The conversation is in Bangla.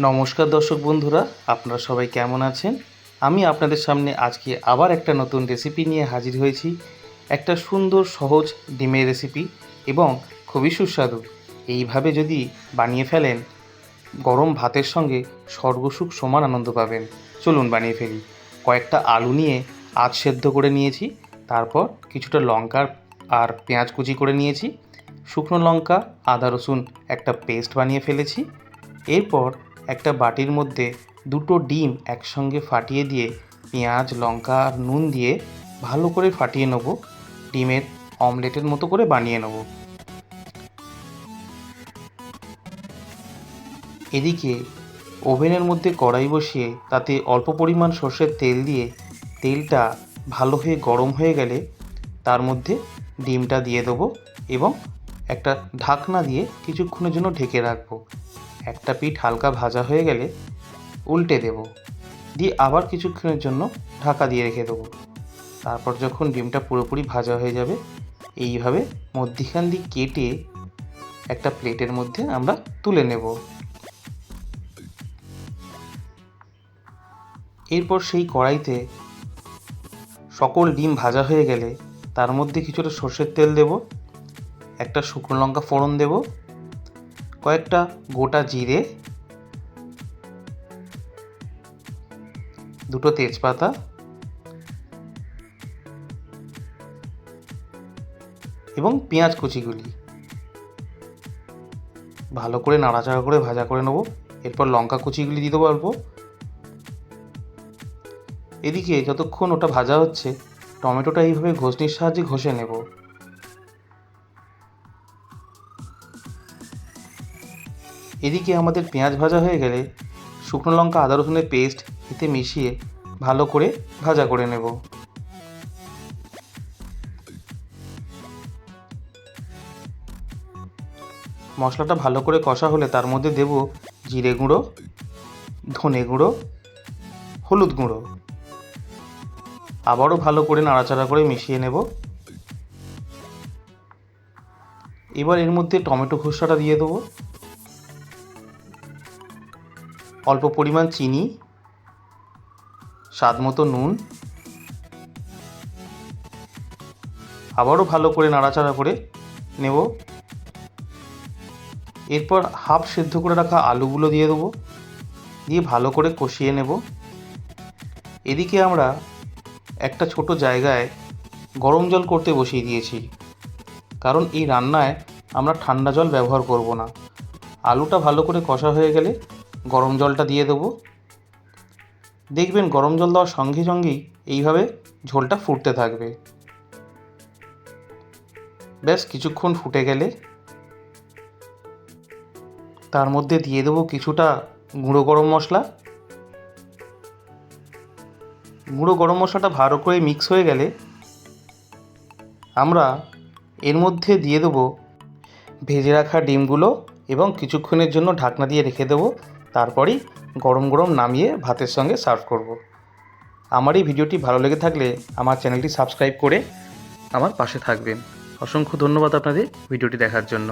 নমস্কার দর্শক বন্ধুরা, আপনারা সবাই কেমন আছেন? আমি আপনাদের সামনে আজকে আবার একটা নতুন রেসিপি নিয়ে হাজির হয়েছি। একটা সুন্দর, সহজ ডিমের রেসিপি এবং খুবই সুস্বাদু। এইভাবে যদি বানিয়ে ফেলেন, গরম ভাতের সঙ্গে স্বর্গসুখ সমান আনন্দ পাবেন। চলুন বানিয়ে ফেলি। কয়েকটা আলু নিয়ে আজ সেদ্ধ করে নিয়েছি, তারপর কিছুটা লঙ্কার আর পেঁয়াজ কুচি করে নিয়েছি, শুকনো লঙ্কা, আদা রসুন একটা পেস্ট বানিয়ে ফেলেছি। এরপর একটা বাটির মধ্যে দুটো ডিম একসঙ্গে ফাটিয়ে দিয়ে পেঁয়াজ, লঙ্কা আর নুন দিয়ে ভালো করে ফাটিয়ে নেব। ডিমের অমলেটের মতো করে বানিয়ে নেব। এদিকে ওভেনের মধ্যে কড়াই বসিয়ে তাতে অল্প পরিমাণ সর্ষের তেল দিয়ে তেলটা ভালো হয়ে গরম হয়ে গেলে তার মধ্যে ডিমটা দিয়ে দেবো এবং একটা ঢাকনা দিয়ে কিছুক্ষণের জন্য ঢেকে রাখব। একটা পিঠ হালকা ভাজা হয়ে গেলে উল্টে দেব। দিয়ে আবার কিছুক্ষণের জন্য ঢাকা দিয়ে রেখে দেবো। তারপর যখন ডিমটা পুরোপুরি ভাজা হয়ে যাবে, এইভাবে মধ্যিখান দিয়ে কেটে একটা প্লেটের মধ্যে আমরা তুলে নেব। এরপর সেই কড়াইতে সকল ডিম ভাজা হয়ে গেলে তার মধ্যে কিছুটা সর্ষের তেল দেব, একটা শুকনো লঙ্কা ফোড়ন দেব কয়েকটা গোটা জিরে, দুটো তেজপাতা, এবং পেঁয়াজ কুচিগুলি। ভালো করে নাড়াচাড়া করে ভাজা করে নেব। এরপর লঙ্কা কুচিগুলি দিতে পারব এদিকে যতক্ষণ ওটা ভাজা হচ্ছে, টমেটোটা এইভাবে ঘষনির সাহায্যে ঘষে নেব। এদিকে আমাদের পেঁয়াজ ভাজা হয়ে গেলে শুকনো লঙ্কা, আদা রসুনের পেস্ট এতে মিশিয়ে ভালো করে ভাজা করে নেব। মশলাটা ভালো করে কষা হলে তার মধ্যে দেব জিরে গুঁড়ো, ধনে গুঁড়ো, হলুদ গুঁড়ো। আবারও ভালো করে নাড়াচাড়া করে মিশিয়ে নেব। এবার এর মধ্যে টমেটো খোসাটা দিয়ে দেবো। অল্প পরিমাণ চিনি, স্বাদ মতো নুন, আবারও ভালো করে নাড়াচাড়া করে নেব। এরপর হাফ সেদ্ধ করে রাখা আলুগুলো দিয়ে দেবো, দিয়ে ভালো করে কষিয়ে নেব। এদিকে আমরা একটা ছোট জায়গায় গরম জল করতে বসিয়ে দিয়েছি, কারণ এই রান্নায় আমরা ঠান্ডা জল ব্যবহার করব না। আলুটা ভালো করে কষা হয়ে গেলে গরম জলটা দিয়ে দেবো। দেখবেন গরম জল দেওয়ার সঙ্গে সঙ্গেই এইভাবে ঝোলটা ফুটতে থাকবে। ব্যাস, কিছুক্ষণ ফুটে গেলে তার মধ্যে দিয়ে দেবো কিছুটা গুঁড়ো গরম মশলা। গুঁড়ো গরম মশলাটা ভালো করে মিক্স হয়ে গেলে আমরা এর মধ্যে দিয়ে দেবো ভেজে রাখা ডিমগুলো এবং কিছুক্ষণের জন্য ঢাকনা দিয়ে রেখে দেবো। তারপরেই গরম গরম নামিয়ে ভাতের সঙ্গে সার্ভ করব। আমার এই ভিডিওটি ভালো লেগে থাকলে আমার চ্যানেলটি সাবস্ক্রাইব করে আমার পাশে থাকবেন। অসংখ্য ধন্যবাদ আপনাদের ভিডিওটি দেখার জন্য।